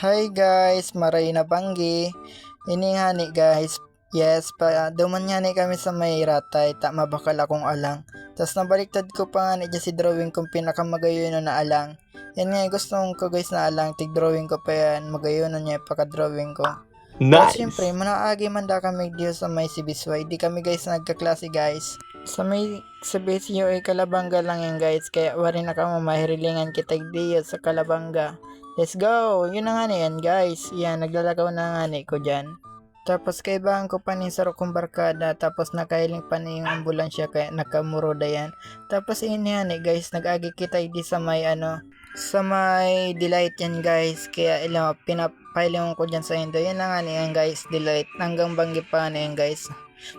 Hi guys, maray na banggi. Ini nga ni guys. Yes, pa duman nga ni kami sa may ratay, ta mabakal akong alang. Tapos nabaliktad ko pa nga ni si drawing kong pinakamagayon na alang. Yan nga, gusto ko guys na alang, tig-drawing ko pa yan, magayon niya pagka-drawing ko. Nice. Siyempre, manaagi man da kami diyo sa may Sibisway. Di kami guys nagkaklase guys. Sa may BSU ay Kalabanga lang yan guys. Kaya wari na kamo mahirilingan kita diyo sa Kalabanga. Let's go! Yun na nga na yan guys. Yan, naglalagaw na nga ni ko dyan. Tapos kaibahan ko pa ni sa kong barkada. Tapos nakailing pa ni yung ambulansya kaya nakamuroda yan. Tapos yun yan eh guys. Nag-agi kita di sa may ano. Sa may delight yan guys. Kaya ilang pinapailing ko dyan sa indo. Yan na nga na yan guys. Delight. Hanggang banggi pa na yan guys.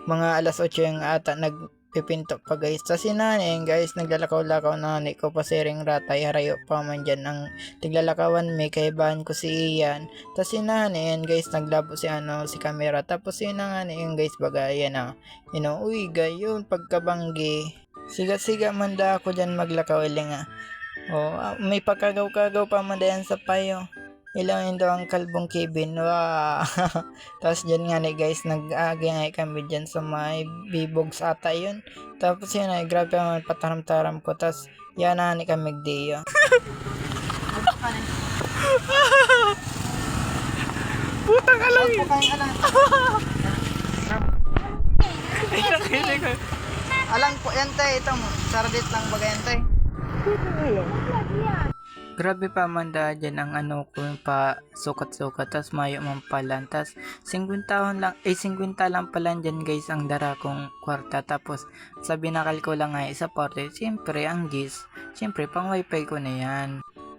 Mga alas 8 yung ata nag pipinto pa guys. Yun na yan guys, naglalakaw-lakaw na ni ko pa siring ratay, harayo pa man dyan ang tiglalakawan may kaibahan ko si Ian. Yun na yan guys, naglabo si ano, si camera. Tapos yun na nga yan guys, baga yan na. You know, uy gayon, pagkabanggi. Siga-siga man da ako dyan maglakaw iling ah. Oh, ah, may pagkagaw-kagaw pa man sa payo. Ilang yun daw ang kalbong kibin. Wow. Tapos dyan nga ni guys, nag-agi nga kami dyan sa may bibogs ata yun. Tapos yun ay grabe naman pataram-taram ko. Tapos yan na ni kami diyo. Putang alam Ay, pakain alang. alang po yan tay. Ito mo. Sardit lang baga yan tay. Grabe pa man da dyan ang ano ko yung pa sukat-sukat tas mayo man pala tas 50 taon lang eh 50 lang pala dyan guys ang dara kong kwarta. Tapos sabi nakal ko lang nga isa parte siyempre ang gis siyempre pang wifi ko na yan.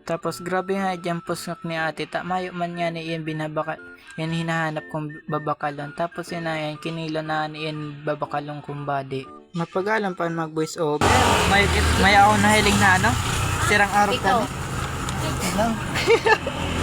Tapos grabe nga dyan pusok ni ate ta mayo man nga ni yan binabaka yan hinahanap kong babakalon. Tapos yun na yan kinilo na ni yan babakalong kong body. Mapagalan pa mag voice over. May, may ako nahiling na ano sirang araw na lang.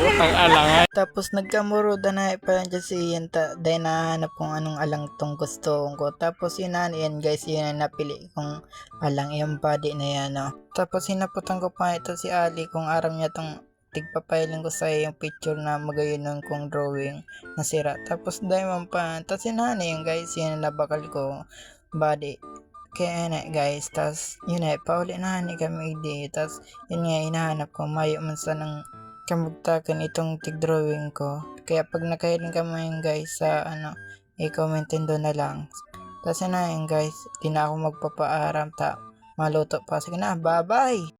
Putang alang Tapos nagkamuroda na pa dyan si Ian ta, dahil nahanap kung anong alang tong gusto ko. Tapos yun na yan guys, yun na napili kong alang yung body na yan. No? Tapos hinaputan ko pa ito si Ali kung aram niya tong tigpapailing ko sa yung picture na magayon kong drawing na sira. Tapos man pa, tapos yun na yan guys, yun na nabakal ko body. Kaya na guys, tas yun na, pauli na ni kami di, tas yun nga hinahanap ko, mayo man sa nang kamugtakan itong tig-drawing ko. Kaya pag nakahiling ka mo yun guys sa ano, i-commentin doon na lang. Tas yun na yun guys, di na ako magpapaaram ta, maluto pa. Sige na, bye bye!